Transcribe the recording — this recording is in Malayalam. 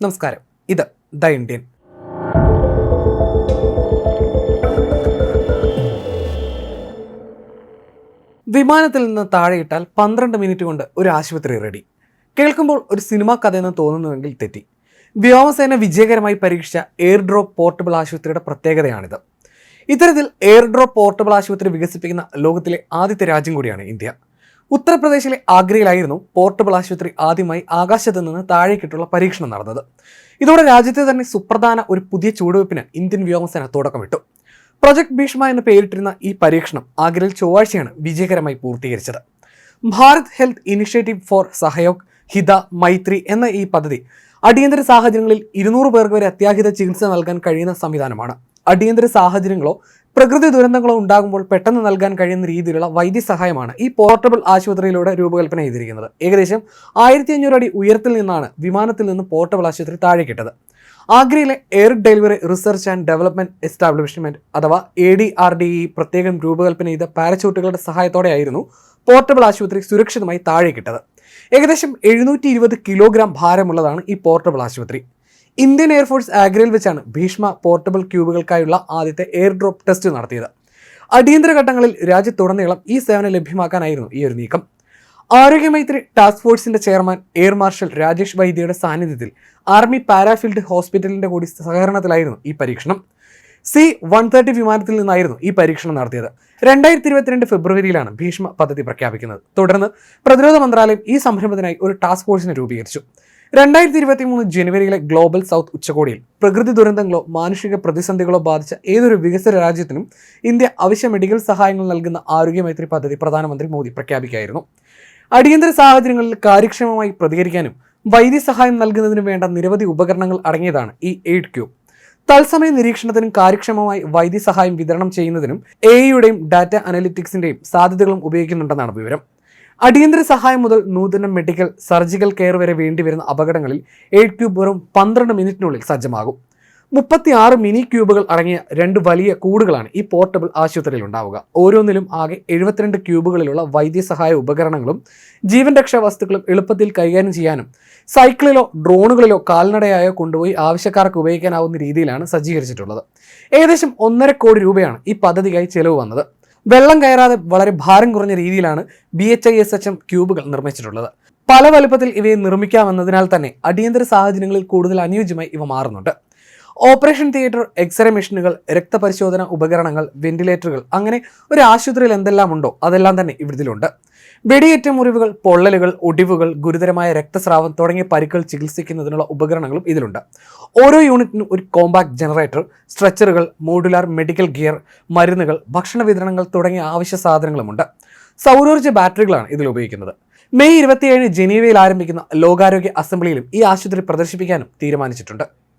നമസ്കാരം. ഇത് ദ ഇന്ത്യൻ. വിമാനത്തിൽ നിന്ന് താഴെയിട്ടാൽ പന്ത്രണ്ട് മിനിറ്റ് കൊണ്ട് ഒരു ആശുപത്രി റെഡി കേൾക്കുമ്പോൾ ഒരു സിനിമാ കഥയെന്ന് തോന്നുന്നുവെങ്കിൽ തെറ്റി. വ്യോമസേന വിജയകരമായി പരീക്ഷിച്ച എയർ ഡ്രോപ്പ് പോർട്ടബിൾ ആശുപത്രിയുടെ പ്രത്യേകതയാണിത്. ഇത്തരത്തിൽ എയർ ഡ്രോപ്പ് പോർട്ടബിൾ ആശുപത്രി വികസിപ്പിക്കുന്ന ലോകത്തിലെ ആദ്യത്തെ രാജ്യം കൂടിയാണ് ഇന്ത്യ. ഉത്തർപ്രദേശിലെ ആഗ്രയിലായിരുന്നു പോർട്ടബിൾ ആശുപത്രി ആദ്യമായി ആകാശത്ത് നിന്ന് താഴേക്കിട്ടുള്ള പരീക്ഷണം നടന്നത്. ഇതോടെ രാജ്യത്തെ തന്നെ സുപ്രധാന ഒരു പുതിയ ചുവടുവയ്പ്പിന് ഇന്ത്യൻ വ്യോമസേന തുടക്കമിട്ടു. പ്രൊജക്ട് ഭീഷ്മ എന്ന് പേരിട്ടിരുന്ന ഈ പരീക്ഷണം ആഗ്രയിൽ ചൊവ്വാഴ്ചയാണ് വിജയകരമായി പൂർത്തീകരിച്ചത്. Bharat health initiative for Sahayog Hita Maitri എന്ന ഈ പദ്ധതി അടിയന്തര സാഹചര്യങ്ങളിൽ ഇരുന്നൂറ് പേർക്ക് വരെ അത്യാഹിത ചികിത്സ നൽകാൻ കഴിയുന്ന സംവിധാനമാണ്. അടിയന്തര സാഹചര്യങ്ങളോ പ്രകൃതി ദുരന്തങ്ങളോ ഉണ്ടാകുമ്പോൾ പെട്ടെന്ന് നൽകാൻ കഴിയുന്ന രീതിയിലുള്ള വൈദ്യസഹായമാണ് ഈ പോർട്ടബിൾ ആശുപത്രിയിലൂടെ രൂപകൽപ്പന ചെയ്തിരിക്കുന്നത്. ഏകദേശം ആയിരത്തി അഞ്ഞൂറ് അടി ഉയരത്തിൽ നിന്നാണ് വിമാനത്തിൽ നിന്ന് പോർട്ടബിൾ ആശുപത്രി താഴേക്കിട്ടത്. ആഗ്രയിലെ air delivery research and development establishment അഥവാ A D R D E പ്രത്യേകം രൂപകൽപ്പന ചെയ്ത പാരച്യൂട്ടുകളുടെ സഹായത്തോടെയായിരുന്നു പോർട്ടബിൾ ആശുപത്രി സുരക്ഷിതമായി താഴേക്കിട്ടത്. ഏകദേശം എഴുന്നൂറ്റി ഇരുപത് കിലോഗ്രാം ഭാരമുള്ളതാണ് ഈ പോർട്ടബിൾ ആശുപത്രി. ഇന്ത്യൻ എയർഫോഴ്സ് ആഗ്രയിൽ വെച്ചാണ് ഭീഷ്മ പോർട്ടബിൾ ക്യൂബുകൾക്കായുള്ള ആദ്യത്തെ എയർ ഡ്രോപ്പ് ടെസ്റ്റ് നടത്തിയത്. അടിയന്തര ഘട്ടങ്ങളിൽ രാജ്യത്തുടനീളം ഈ സേവനം ലഭ്യമാക്കാനായിരുന്നു ഈ ഒരു നീക്കം. ആരോഗ്യമൈത്രി ടാസ്ക് ഫോഴ്സിന്റെ ചെയർമാൻ എയർ മാർഷൽ രാജേഷ് വൈദ്യയുടെ സാന്നിധ്യത്തിൽ ആർമി പാരാഫീൽഡ് ഹോസ്പിറ്റലിന്റെ കൂടി സഹകരണത്തിലായിരുന്നു ഈ പരീക്ഷണം. സി വൺ തേർട്ടി വിമാനത്തിൽ നിന്നായിരുന്നു ഈ പരീക്ഷണം നടത്തിയത്. രണ്ടായിരത്തി ഇരുപത്തിരണ്ട് ഫെബ്രുവരിയിലാണ് ഭീഷ്മ പദ്ധതി പ്രഖ്യാപിക്കുന്നത്. തുടർന്ന് പ്രതിരോധ മന്ത്രാലയം ഈ സംരംഭത്തിനായി ഒരു ടാസ്ക് ഫോഴ്സിനെ രൂപീകരിച്ചു. രണ്ടായിരത്തി ഇരുപത്തി മൂന്ന് ജനുവരിയിലെ ഗ്ലോബൽ സൗത്ത് ഉച്ചകോടിയിൽ പ്രകൃതി ദുരന്തങ്ങളോ മാനുഷിക പ്രതിസന്ധികളോ ബാധിച്ച ഏതൊരു വികസിത രാജ്യത്തിനും ഇന്ത്യ അവശ്യ മെഡിക്കൽ സഹായങ്ങൾ നൽകുന്ന ആരോഗ്യമൈത്രി പദ്ധതി പ്രധാനമന്ത്രി മോദി പ്രഖ്യാപിക്കുകയായിരുന്നു. അടിയന്തര സാഹചര്യങ്ങളിൽ കാര്യക്ഷമമായി പ്രതികരിക്കാനും വൈദ്യസഹായം നൽകുന്നതിനും വേണ്ട നിരവധി ഉപകരണങ്ങൾ അടങ്ങിയതാണ് ഈ എയ്ഡ് ക്യൂബ്. തത്സമയ നിരീക്ഷണത്തിനും കാര്യക്ഷമമായി വൈദ്യസഹായം വിതരണം ചെയ്യുന്നതിനും എ യുടെയും ഡാറ്റ അനലിറ്റിക്സിന്റെയും സാധ്യതകളും ഉപയോഗിക്കുന്നുണ്ടെന്നാണ് വിവരം. അടിയന്തര സഹായം മുതൽ നൂതന മെഡിക്കൽ സർജിക്കൽ കെയർ വരെ വേണ്ടിവരുന്ന അപകടങ്ങളിൽ എയ്ഡ് ക്യൂബ് വെറും പന്ത്രണ്ട് മിനിറ്റിനുള്ളിൽ സജ്ജമാകും. മുപ്പത്തി ആറ് മിനി ക്യൂബുകൾ അടങ്ങിയ രണ്ട് വലിയ കൂടുകളാണ് ഈ പോർട്ടബിൾ ആശുപത്രിയിൽ ഉണ്ടാവുക. ഓരോന്നിലും ആകെ എഴുപത്തിരണ്ട് ക്യൂബുകളിലുള്ള വൈദ്യസഹായ ഉപകരണങ്ങളും ജീവൻ രക്ഷാ വസ്തുക്കളും എളുപ്പത്തിൽ കൈകാര്യം ചെയ്യാനും സൈക്കിളിലോ ഡ്രോണുകളിലോ കാൽനടയായോ കൊണ്ടുപോയി ആവശ്യക്കാർക്ക് ഉപയോഗിക്കാനാവുന്ന രീതിയിലാണ് സജ്ജീകരിച്ചിട്ടുള്ളത്. ഏകദേശം ഒന്നര കോടി രൂപയാണ് ഈ പദ്ധതിക്കായി ചെലവ് വന്നത്. വെള്ളം കയറാതെ വളരെ ഭാരം കുറഞ്ഞ രീതിയിലാണ് B H I S H M ക്യൂബുകൾ നിർമ്മിച്ചിട്ടുള്ളത്. പല വലുപ്പത്തിൽ ഇവയെ നിർമ്മിക്കാമെന്നതിനാൽ തന്നെ അടിയന്തര സാഹചര്യങ്ങളിൽ കൂടുതൽ അനുയോജ്യമായി ഇവ മാറുന്നുണ്ട്. ഓപ്പറേഷൻ തിയേറ്റർ എക്സ്റേ മെഷീനുകൾ രക്തപരിശോധന ഉപകരണങ്ങൾ വെന്റിലേറ്ററുകൾ അങ്ങനെ ഒരു ആശുപത്രിയിൽ എന്തെല്ലാം ഉണ്ടോ അതെല്ലാം തന്നെ ഇവിടത്തിലുണ്ട്. വെടിയേറ്റ മുറിവുകൾ പൊള്ളലുകൾ ഒടിവുകൾ ഗുരുതരമായ രക്തസ്രാവം തുടങ്ങിയ പരിക്കൾ ചികിത്സിക്കുന്നതിനുള്ള ഉപകരണങ്ങളും ഇതിലുണ്ട്. ഓരോ യൂണിറ്റിനും ഒരു കോമ്പാക്ട് ജനറേറ്റർ സ്ട്രെച്ചറുകൾ മോഡുലാർ മെഡിക്കൽ ഗിയർ മരുന്നുകൾ ഭക്ഷണ വിതരണങ്ങൾ തുടങ്ങിയ ആവശ്യ സാധനങ്ങളുമുണ്ട്. സൗരോർജ ബാറ്ററികളാണ് ഇതിൽ ഉപയോഗിക്കുന്നത്. മെയ് ഇരുപത്തിയേഴ് ജനീവയിൽ ആരംഭിക്കുന്ന ലോകാരോഗ്യ അസംബ്ലിയിലും ഈ ആശുപത്രി പ്രദർശിപ്പിക്കാനും തീരുമാനിച്ചിട്ടുണ്ട്.